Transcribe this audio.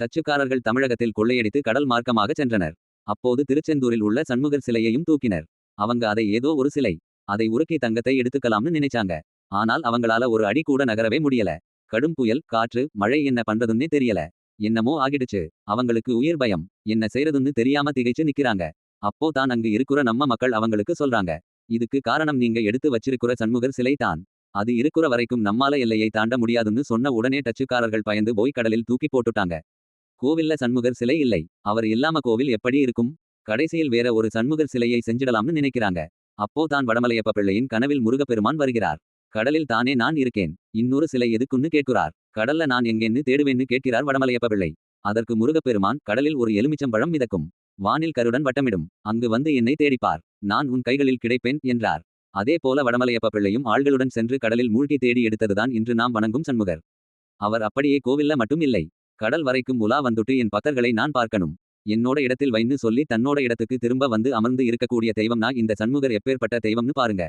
டச்சுக்காரர்கள் தமிழகத்தில் கொள்ளையடித்து கடல் மார்க்கமாக சென்றனர். அப்போது திருச்செந்தூரில் உள்ள சண்முகர் சிலையையும் தூக்கினர். அவங்க அதை ஏதோ ஒரு சிலை அதை உருக்கி தங்கத்தை எடுத்துக்கலாம்னு நினைச்சாங்க. ஆனால் அவங்களால ஒரு அடி கூட நகரவே முடியல. கடும் புயல் காற்று மழை என்ன பண்றதுன்னே தெரியல. என்னமோ ஆகிடுச்சு. அவங்களுக்கு உயிர் பயம் என்ன செய்யறதுன்னு தெரியாம திகைச்சு நிக்கிறாங்க. அப்போ தான் அங்கு இருக்கிற நம்ம மக்கள் அவங்களுக்கு சொல்றாங்க. இதுக்கு காரணம் நீங்க எடுத்து வச்சிருக்கிற சண்முகர் சிலை தான். அது இருக்கிற வரைக்கும் நம்மால எல்லையை தாண்ட முடியாதுன்னு சொன்ன உடனே டச்சுக்காரர்கள் பயந்து போய் கடலில் தூக்கி போட்டுட்டாங்க. கோவில்ல சண்முகர் சிலை இல்லை. அவர் இல்லாம கோவில் எப்படி இருக்கும்? கடைசியில் வேற ஒரு சண்முகர் சிலையை செஞ்சிடலாம்னு நினைக்கிறாங்க. அப்போ தான் வடமலையப்ப பிள்ளையின் கனவில் முருகப்பெருமான் வருகிறார். கடலில் தானே நான் இருக்கேன். இன்னொரு சிலை எதுக்குன்னு கேட்கிறார். கடல்ல நான் எங்கேன்னு தேடுவேன்னு கேட்கிறார் வடமலையப்ப பிள்ளை. அதற்கு முருகப்பெருமான் கடலில் ஒரு எலுமிச்சம்பழம் மிதக்கும். வானில் கருடன் வட்டமிடும். அங்கு வந்து என்னை தேடிப்பார். நான் உன் கைகளில் கிடைப்பேன் என்றார். அதே போல வடமலையப்ப பிள்ளையும் ஆள்களுடன் சென்று கடலில் மூழ்கி தேடி எடுத்ததுதான் இன்று நாம் வணங்கும் சண்முகர். அவர் அப்படியே கோவில்ல மட்டும் இல்லை. கடல் வரைக்கும் உலா வந்துட்டு என் பக்கர்களை நான் பார்க்கணும். என்னோட இடத்தில் வைன்னு சொல்லி தன்னோட இடத்துக்கு திரும்ப வந்து அமர்ந்து இருக்கக்கூடிய தெய்வம்னா இந்த சண்முகர் எப்பேற்பட்ட தெய்வம்னு பாருங்க.